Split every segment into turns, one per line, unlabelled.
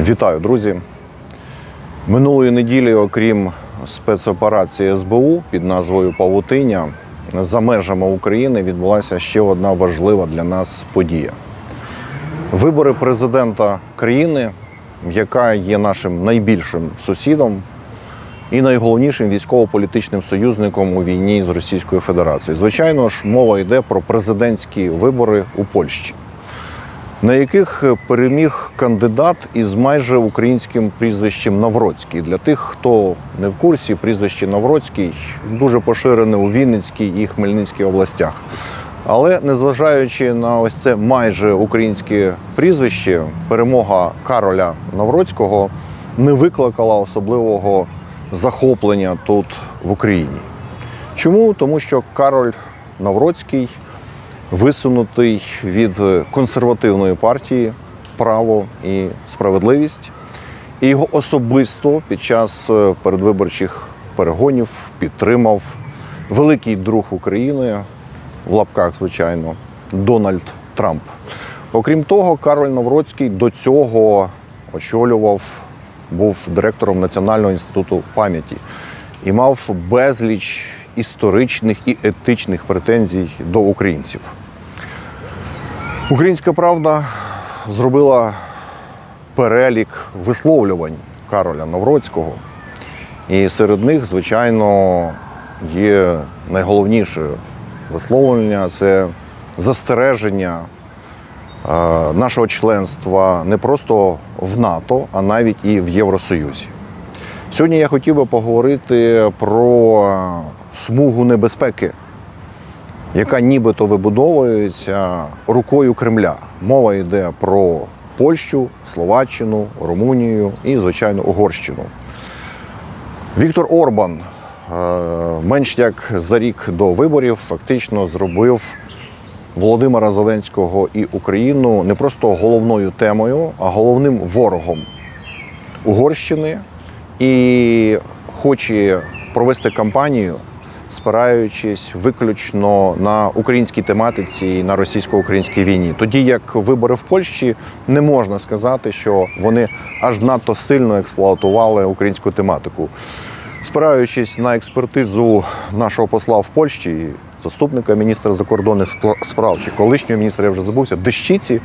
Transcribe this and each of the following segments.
Вітаю, друзі. Минулої неділі, окрім спецоперації СБУ під назвою Павутиня, за межами України відбулася ще одна важлива для нас подія. Вибори президента країни, яка є нашим найбільшим сусідом і найголовнішим військово-політичним союзником у війні з Російською Федерацією. Звичайно ж, мова йде про президентські вибори у Польщі на яких переміг кандидат із майже українським прізвищем Навроцький. Для тих, хто не в курсі, прізвище Навроцький дуже поширене у Вінницькій і Хмельницькій областях. Але незважаючи на ось це майже українське прізвище, перемога Кароля Навроцького не викликала особливого захоплення тут в Україні. Чому? Тому що Кароль Навроцький висунутий від консервативної партії Право і справедливість. І його особисто під час е, передвиборчих перегонів підтримав великий друг України в лапках, звичайно, Дональд Трамп. Окрім того, Кароль Навроцький до цього очолював, був директором Національного інституту пам'яті і мав безліч історичних і етичних претензій до українців. Українська правда зробила перелік висловлювань Кароля Навроцького. І серед них, звичайно, є найголовніше висловлення це застереження е, нашого членства не просто в НАТО, а навіть і в Євросоюзі. Сьогодні я хотів би поговорити про смугу небезпеки, яка нібито вибудовується рукою Кремля. Мова йде про Польщу, Словаччину, Румунію і, звичайно, Угорщину. Віктор Орбан е, менш як за рік до виборів фактично зробив Володимира Зеленського і Україну не просто головною темою, а головним ворогом Угорщини і хоче провести кампанію, спираючись виключно на українській тематиці і на російсько-українській війні. Тоді як вибори в Польщі не можна сказати, що вони аж надто сильно експлуатували українську тематику. Спираючись на експертизу нашого посла в Польщі, заступника міністра закордонних справ чи колишнього міністра, я вже забувся, Дещиці,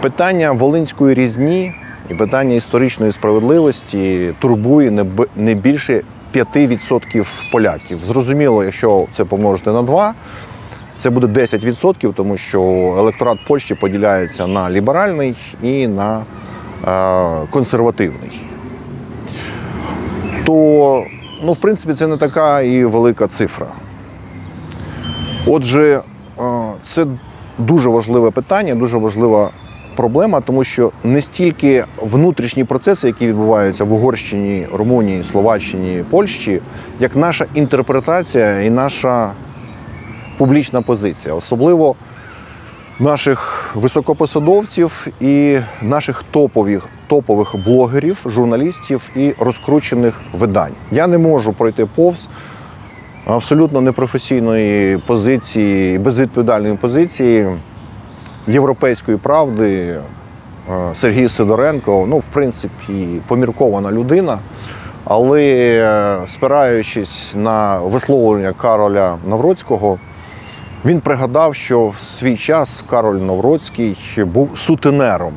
питання волинської різні і питання історичної справедливості турбує не більше 5% поляків. Зрозуміло, якщо це помножити на 2, це буде 10%, тому що електорат Польщі поділяється на ліберальний і на е, консервативний. То, ну, в принципі, це не така і велика цифра. Отже, е, це дуже важливе питання, дуже важлива проблема, тому що не стільки внутрішні процеси, які відбуваються в Угорщині, Румунії, Словаччині, Польщі, як наша інтерпретація і наша публічна позиція, особливо наших високопосадовців і наших топових, топових блогерів, журналістів і розкручених видань. Я не можу пройти повз абсолютно непрофесійної позиції, безвідповідальної позиції європейської правди е, Сергій Сидоренко, ну, в принципі, поміркована людина, але е, спираючись на висловлення Кароля Навроцького, він пригадав, що в свій час Кароль Навроцький був сутенером.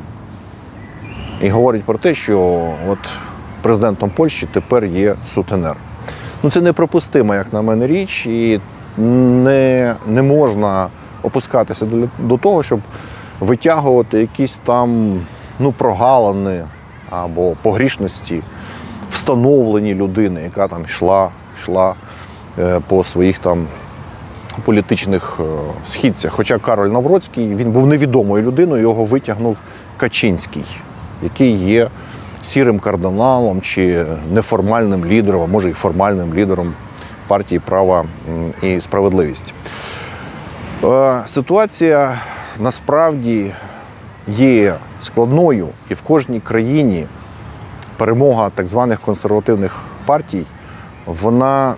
І говорить про те, що от президентом Польщі тепер є сутенер. Ну, це неприпустима, як на мене, річ, і не, не можна опускатися до, того, щоб витягувати якісь там ну, прогалини або погрішності, встановлені людини, яка там йшла, йшла е, по своїх там політичних е, східцях. Хоча Кароль Навроцький він був невідомою людиною, його витягнув Качинський, який є сірим кардиналом чи неформальним лідером, а може і формальним лідером партії права і справедливість. Е, Ситуація насправді є складною, і в кожній країні перемога так званих консервативних партій вона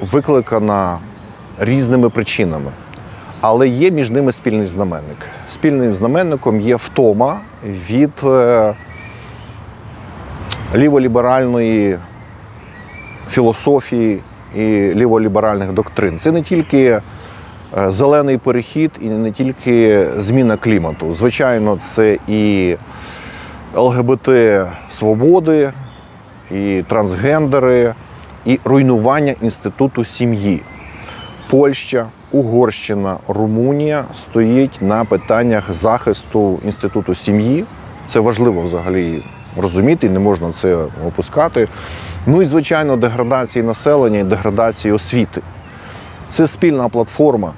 викликана різними причинами. Але є між ними спільний знаменник. Спільним знаменником є втома від е, ліволіберальної філософії і ліволіберальних доктрин. Це не тільки зелений перехід і не тільки зміна клімату. Звичайно, це і ЛГБТ свободи, і трансгендери, і руйнування інституту сім'ї. Польща, Угорщина, Румунія стоїть на питаннях захисту інституту сім'ї. Це важливо взагалі розуміти, не можна це опускати. Ну і звичайно, деградації населення і деградації освіти. Це спільна платформа,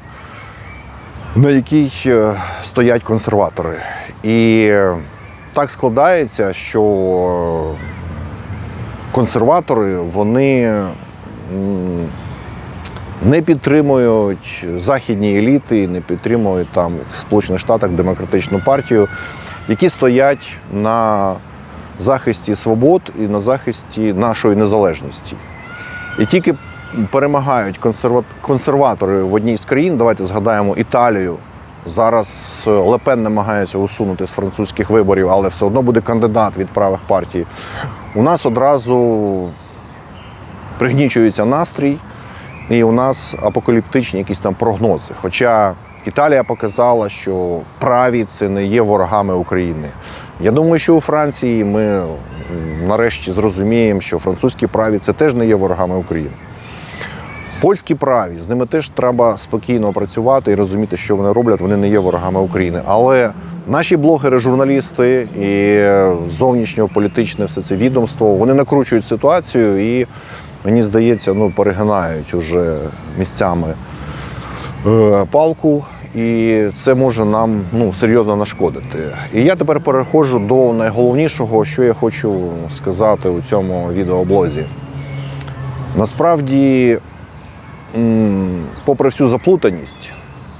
на якій е, стоять консерватори. І е, так складається, що консерватори вони не підтримують західні еліти, не підтримують там в Сполучених Штатах демократичну партію, які стоять на захисті свобод і на захисті нашої незалежності. І тільки перемагають консерватори в одній з країн, давайте згадаємо Італію. Зараз е, Лепен намагається усунути з французьких виборів, але все одно буде кандидат від правих партій. У нас одразу пригнічується настрій, і у нас апокаліптичні якісь там прогнози. Хоча Італія показала, що праві це не є ворогами України. Я думаю, що у Франції ми нарешті зрозуміємо, що французькі праві це теж не є ворогами України. Польські праві, з ними теж треба спокійно працювати і розуміти, що вони роблять, вони не є ворогами України. Але наші блогери, журналісти і зовнішньополітичне все це відомство, вони накручують ситуацію і, мені здається, ну, перегинають уже місцями е, палку, і це може нам ну, серйозно нашкодити. І я тепер переходжу до найголовнішого, що я хочу сказати у цьому відеоблозі. Насправді, попри всю заплутаність,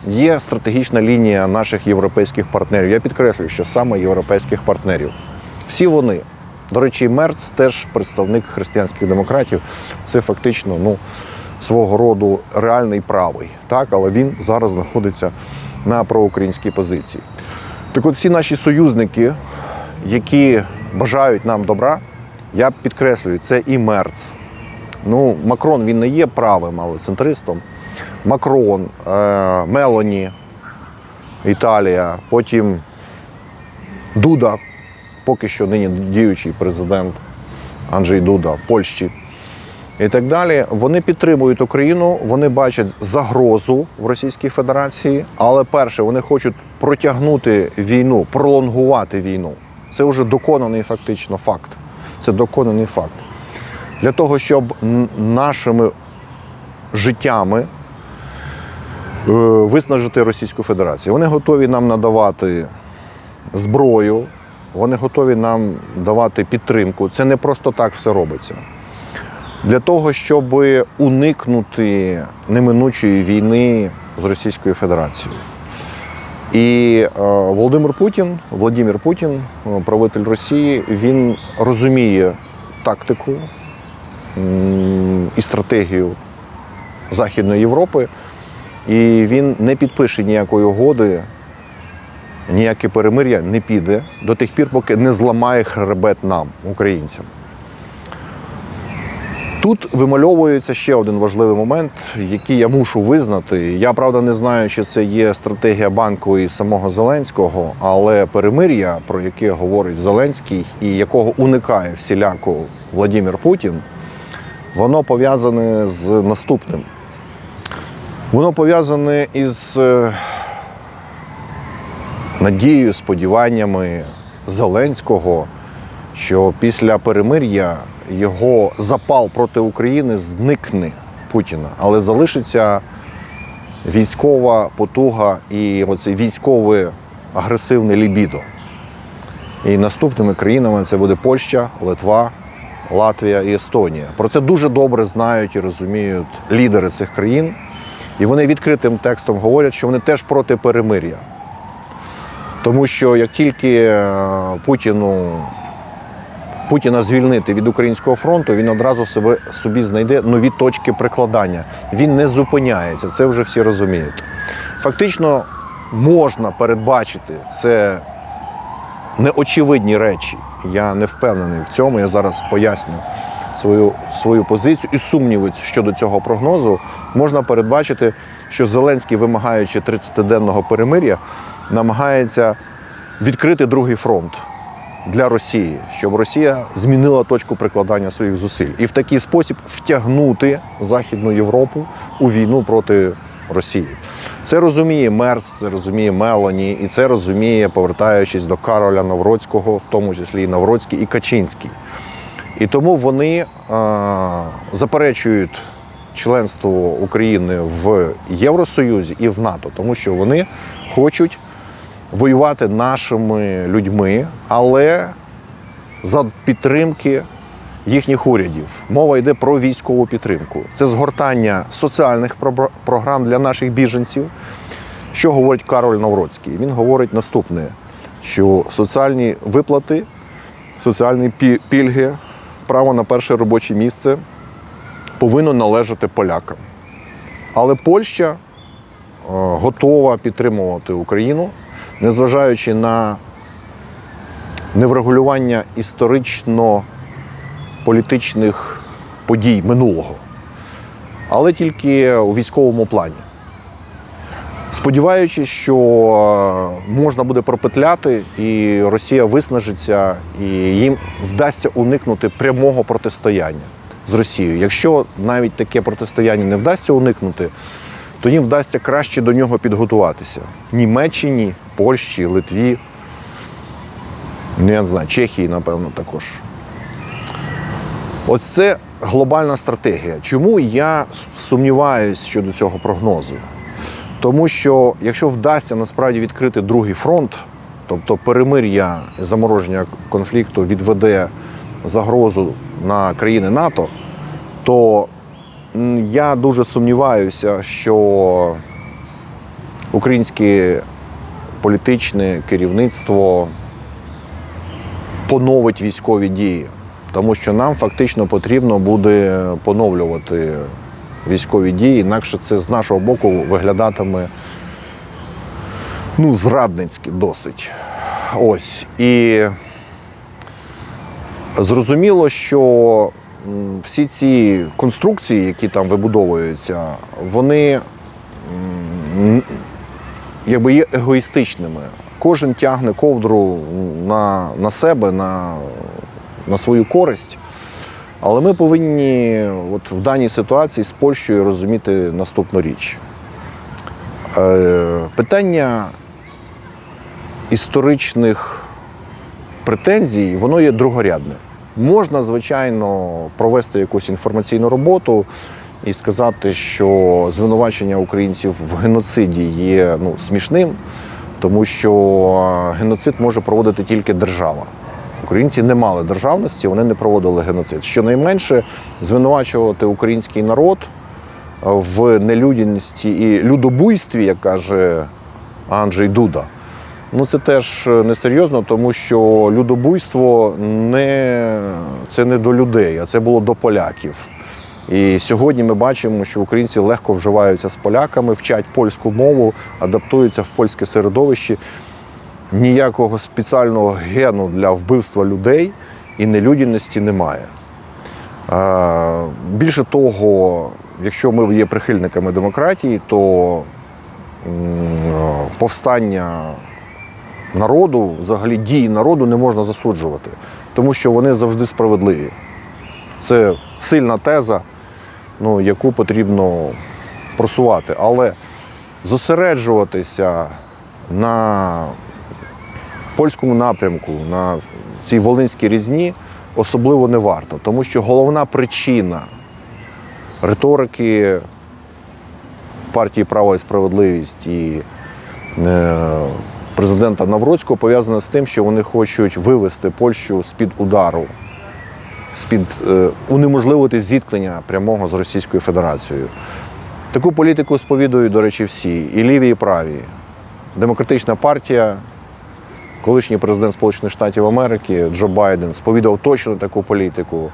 є стратегічна лінія наших європейських партнерів. Я підкреслюю, що саме європейських партнерів. Всі вони. До речі, Мерц теж представник християнських демократів. Це фактично ну, свого роду реальний правий. Так? Але він зараз знаходиться на проукраїнській позиції. Так от всі наші союзники, які бажають нам добра, я підкреслюю, це і Мерц. Ну, Макрон він не є правим, але центристом. Макрон, е, Мелоні, Італія, потім Дуда, поки що нині діючий президент Анджей Дуда Польщі. І так далі. Вони підтримують Україну, вони бачать загрозу в Російській Федерації, але перше, вони хочуть протягнути війну, пролонгувати війну. Це вже доконаний фактично факт. Це доконаний факт. Для того, щоб нашими життями е, виснажити Російську Федерацію. Вони готові нам надавати зброю, вони готові нам давати підтримку. Це не просто так все робиться. Для того, щоб уникнути неминучої війни з Російською Федерацією. І е, Володимир Путін, Владимир Путін, е, правитель Росії, він розуміє тактику і стратегію Західної Європи, і він не підпише ніякої угоди, ніяке перемир'я не піде до тих пір, поки не зламає хребет нам, українцям. Тут вимальовується ще один важливий момент, який я мушу визнати. Я правда не знаю, чи це є стратегія банку і самого Зеленського, але перемир'я, про яке говорить Зеленський і якого уникає всіляко Владимир Путін, воно пов'язане з наступним. Воно пов'язане із е, надією, сподіваннями Зеленського, що після перемир'я його запал проти України зникне Путіна, але залишиться військова потуга і оце військове агресивне лібідо. І наступними країнами це буде Польща, Литва, Латвія і Естонія. Про це дуже добре знають і розуміють лідери цих країн. І вони відкритим текстом говорять, що вони теж проти перемир'я. Тому що як тільки е, Путіну Путіна звільнити від українського фронту, він одразу себе собі знайде нові точки прикладання. Він не зупиняється, це вже всі розуміють. Фактично можна передбачити це неочевидні речі. Я не впевнений в цьому. Я зараз поясню свою, свою позицію і сумніви щодо цього прогнозу. Можна передбачити, що Зеленський, вимагаючи 30-денного перемир'я, намагається відкрити другий фронт для Росії, щоб Росія змінила точку прикладання своїх зусиль і в такий спосіб втягнути Західну Європу у війну проти Росії. Це розуміє Мерц, це розуміє Мелоні, і це розуміє, повертаючись до Кароля Навроцького, в тому числі і Навроцький і Качинський. І тому вони е, заперечують членство України в Євросоюзі і в НАТО, тому що вони хочуть воювати нашими людьми, але за підтримки їхніх урядів. Мова йде про військову підтримку. Це згортання соціальних програм для наших біженців. Що говорить Кароль Навроцький? Він говорить наступне: що соціальні виплати, соціальні пільги, право на перше робоче місце повинно належати полякам. Але Польща е, готова підтримувати Україну, незважаючи на неврегулювання історично політичних подій минулого, але тільки у військовому плані. Сподіваючись, що е, можна буде пропетляти, і Росія виснажиться, і їм вдасться уникнути прямого протистояння з Росією. Якщо навіть таке протистояння не вдасться уникнути, то їм вдасться краще до нього підготуватися. Німеччині, Польщі, Литві, ну, я не знаю, Чехії, напевно, також. Ось це глобальна стратегія. Чому я сумніваюся щодо цього прогнозу? Тому що якщо вдасться насправді відкрити другий фронт, тобто перемир'я замороження конфлікту відведе загрозу на країни НАТО, то я дуже сумніваюся, що українське політичне керівництво поновить військові дії, тому що нам фактично потрібно буде поновлювати військові дії, інакше це з нашого боку виглядатиме ну, зрадницьки досить. Ось. І зрозуміло, що всі ці конструкції, які там вибудовуються, вони якби є егоїстичними. Кожен тягне ковдру на, на себе, на, на свою користь. Але ми повинні от в даній ситуації з Польщею розуміти наступну річ. Е, питання історичних претензій, воно є другорядне. Можна, звичайно, провести якусь інформаційну роботу і сказати, що звинувачення українців в геноциді є ну, смішним, тому що геноцид може проводити тільки держава. Українці не мали державності, вони не проводили геноцид. Щонайменше звинувачувати український народ в нелюдяності і людобуйстві, як каже Анджей Дуда. Ну це теж несерйозно, тому що людобуйство не це не до людей, а це було до поляків. І сьогодні ми бачимо, що українці легко вживаються з поляками, вчать польську мову, адаптуються в польське середовище. Ніякого спеціального гену для вбивства людей і нелюдяності немає. Більше того, якщо ми є прихильниками демократії, то повстання народу, взагалі дії народу не можна засуджувати, тому що вони завжди справедливі. Це сильна теза, ну, яку потрібно просувати. Але зосереджуватися на польському напрямку, на цій Волинській різні особливо не варто, тому що головна причина риторики партії Право і справедливість і е, президента Навроцького пов'язана з тим, що вони хочуть вивести Польщу з-під удару, з-під е, унеможливити зіткнення прямого з Російською Федерацією. Таку політику сповідують, до речі, всі, і ліві, і праві. Демократична партія, колишній президент Сполучених Штатів Америки Джо Байден сповідав точно таку політику.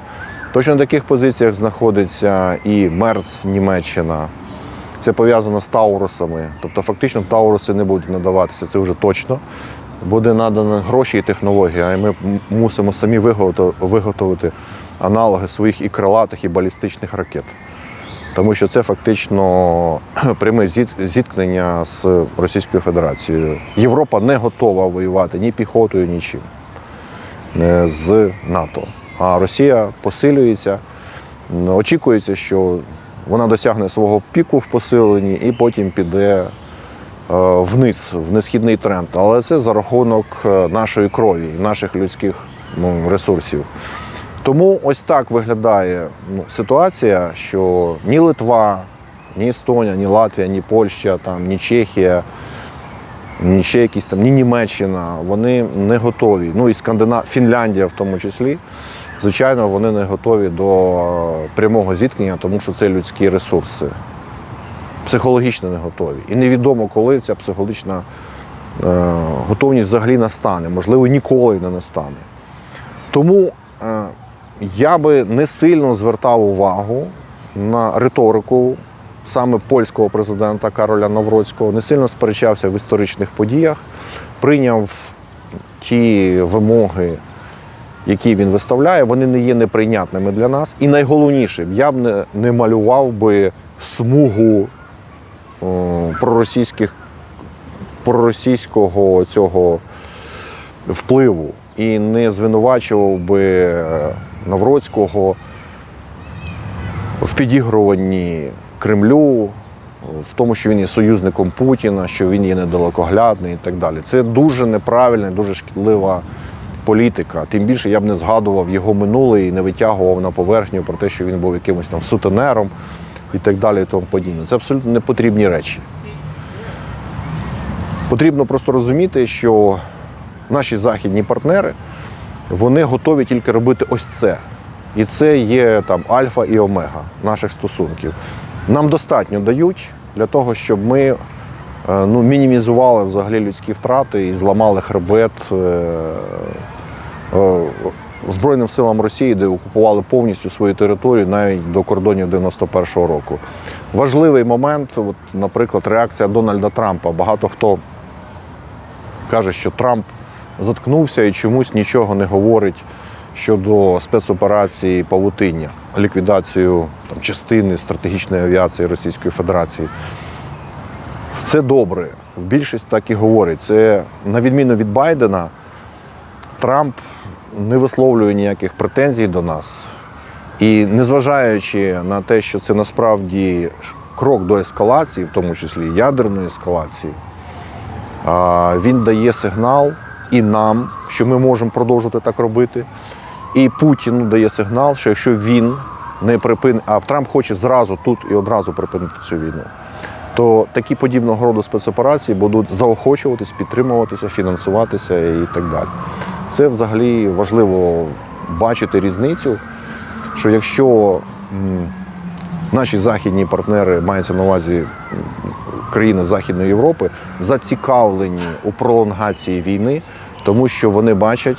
Точно на таких позиціях знаходиться і Мерц Німеччина. Це пов'язано з Таурусами. Тобто, фактично, Тауруси не будуть надаватися, це вже точно. буде надано гроші і технологія, і ми мусимо самі виготовити аналоги своїх і крилатих, і балістичних ракет. Тому що це фактично пряме зіткнення з Російською Федерацією. Європа не готова воювати ні піхотою, нічим е, з НАТО. А Росія посилюється. Очікується, що вона досягне свого піку в посиленні і потім піде е, вниз, в несхідний тренд. Але це за рахунок е, нашої крові, наших людських ну, ресурсів. Тому ось так виглядає ну, ситуація, що ні Литва, ні Естонія, ні Латвія, ні Польща, там, ні Чехія, ні ще якісь там, ні Німеччина, вони не готові. Ну і Скандинав, Фінляндія в тому числі. Звичайно, вони не готові до прямого зіткнення, тому що це людські ресурси. Психологічно не готові. І невідомо, коли ця психологічна е, готовність взагалі настане. Можливо, ніколи не настане. Тому е, я би не сильно звертав увагу на риторику саме польського президента Кароля Навроцького, не сильно сперечався в історичних подіях, прийняв ті вимоги, які він виставляє, вони не є неприйнятними для нас. І найголовніше, я б не, не малював би смугу о, проросійських проросійського цього впливу і не звинувачував би е, Навроцького в підігруванні Кремлю, в тому, що він є союзником Путіна, що він є недалекоглядний і так далі. Це дуже неправильна, дуже шкідлива політика. Тим більше я б не згадував його минуле і не витягував на поверхню про те, що він був якимось там сутенером і так далі. І тому подібне. Це абсолютно непотрібні речі. Потрібно просто розуміти, що наші західні партнери вони готові тільки робити ось це. І це є там альфа і омега наших стосунків. Нам достатньо дають для того, щоб ми е, ну, мінімізували взагалі людські втрати і зламали хребет е, е, Збройним силам Росії, де окупували повністю свою територію навіть до кордонів 91-го року. Важливий момент, от, наприклад, реакція Дональда Трампа. Багато хто каже, що Трамп заткнувся і чомусь нічого не говорить щодо спецоперації Павутиння, ліквідацію там, частини стратегічної авіації Російської Федерації. Це добре. Більшість так і говорить. Це на відміну від Байдена, Трамп не висловлює ніяких претензій до нас. І незважаючи на те, що це насправді крок до ескалації, в тому числі ядерної ескалації, він дає сигнал і нам, що ми можемо продовжувати так робити. І Путіну дає сигнал, що якщо він не припинить, а Трамп хоче зразу тут і одразу припинити цю війну, то такі подібного роду спецоперації будуть заохочуватись, підтримуватися, фінансуватися і так далі. Це взагалі важливо бачити різницю, що якщо наші західні партнери мається на увазі країни Західної Європи, зацікавлені у пролонгації війни, тому що вони бачать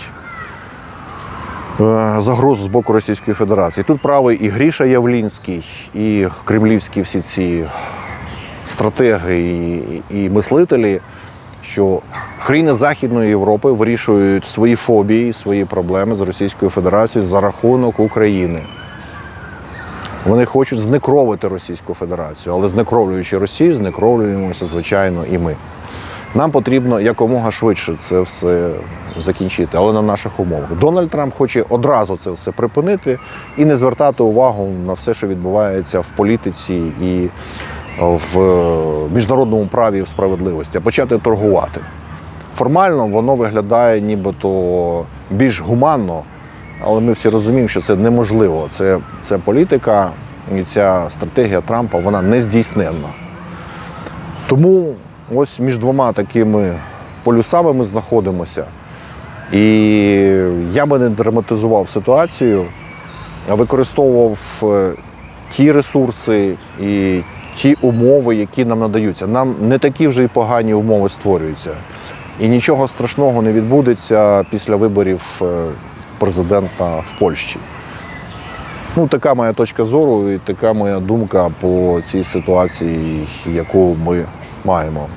е, загрозу з боку Російської Федерації. Тут правий і Гріша Явлінський, і кремлівські всі ці стратеги і, і мислителі, що країни Західної Європи вирішують свої фобії, свої проблеми з Російською Федерацією за рахунок України. Вони хочуть знекровити Російську Федерацію, але знекровлюючи Росію, знекровлюємося, звичайно, і ми. Нам потрібно якомога швидше це все закінчити, але на наших умовах. Дональд Трамп хоче одразу це все припинити і не звертати увагу на все, що відбувається в політиці і в міжнародному праві і в справедливості, а почати торгувати. Формально воно виглядає нібито більш гуманно, але ми всі розуміємо, що це неможливо. Це, це політика і ця стратегія Трампа вона не. Тому ось між двома такими полюсами ми знаходимося. І я би не драматизував ситуацію, а використовував е, ті ресурси і ті умови, які нам надаються. Нам не такі вже й погані умови створюються. І нічого страшного не відбудеться після виборів е, президента в Польщі. Ну, така моя точка зору і така моя думка по цій ситуації, яку ми маємо.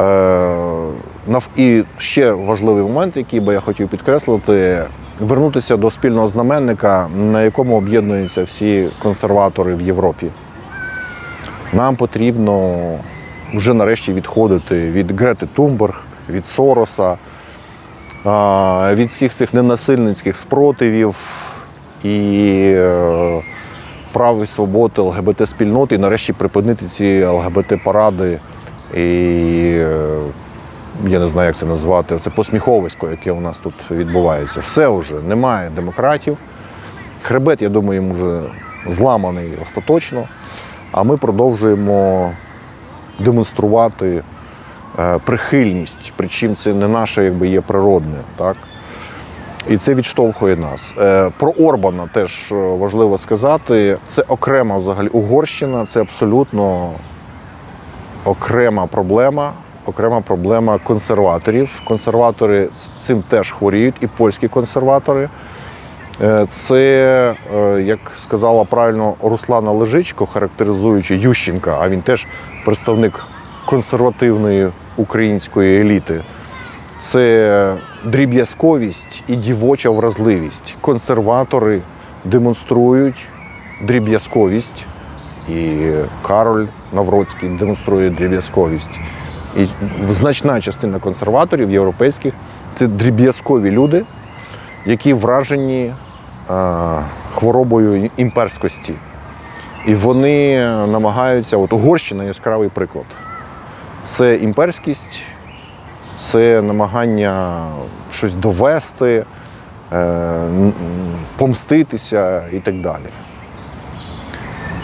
Е, І ще важливий момент, який би я хотів підкреслити, вернутися до спільного знаменника, на якому об'єднуються всі консерватори в Європі. Нам потрібно вже нарешті відходити від Грети Тумберг, від Сороса, від всіх цих ненасильницьких спротивів і е, прав і свобод ЛГБТ-спільноти, і нарешті припинити ці ЛГБТ-паради і е, я не знаю, як це назвати, це посміховисько, яке у нас тут відбувається. Все вже немає демократів. Хребет, я думаю, їм вже зламаний остаточно. А ми продовжуємо демонструвати е, прихильність, причому це не наше якби, є природне. Так? І це відштовхує нас. Е, Про Орбана теж важливо сказати. Це окрема взагалі Угорщина, це абсолютно окрема проблема. Окрема проблема консерваторів. Консерватори цим теж хворіють, і польські консерватори. Е, Це, е, як сказала правильно Руслана Лежичко, характеризуючи Ющенка, а він теж представник консервативної української еліти. Це дріб'язковість і дівоча вразливість. Консерватори демонструють дріб'язковість, і Кароль Навроцький демонструє дріб'язковість. І значна частина консерваторів європейських це дріб'язкові люди, які вражені е, хворобою імперськості. І вони намагаються, от Угорщина яскравий приклад. Це імперськість, це намагання щось довести, е, помститися і так далі.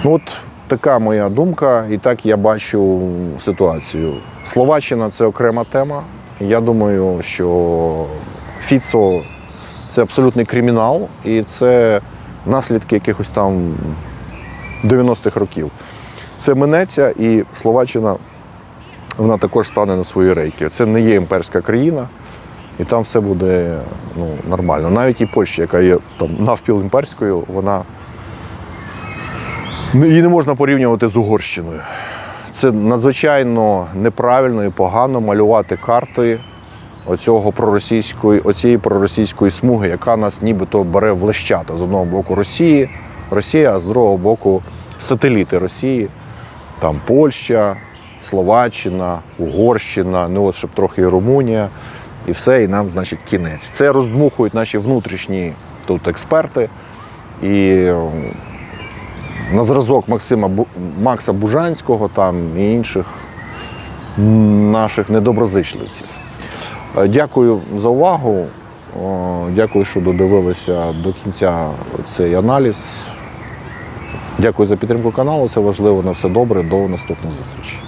Ну, от така моя думка, і так я бачу ситуацію. Словаччина це окрема тема. Я думаю, що Фіцо це абсолютний кримінал, і це наслідки якихось там 90-х років. Це минеться, і Словаччина вона також стане на свої рейки. Це не є імперська країна, і там все буде ну, нормально. Навіть і Польща, яка є там навпіл імперською, вона її не можна порівнювати з Угорщиною. Це надзвичайно неправильно і погано малювати карти оцього проросійської, оцієї проросійської смуги, яка нас нібито бере в лещата з одного боку Росії, Росія, а з другого боку сателіти Росії, там Польща, Словаччина, Угорщина, ну от щоб трохи і Румунія, і все, і нам, значить, кінець. Це роздмухують наші внутрішні тут експерти. І на зразок Максима Макса Бужанського там і інших наших недоброзичливців. Е, Дякую за увагу. Дякую, що додивилися до кінця цей аналіз. Дякую за підтримку каналу. Це важливо. На все добре. До наступних зустрічей.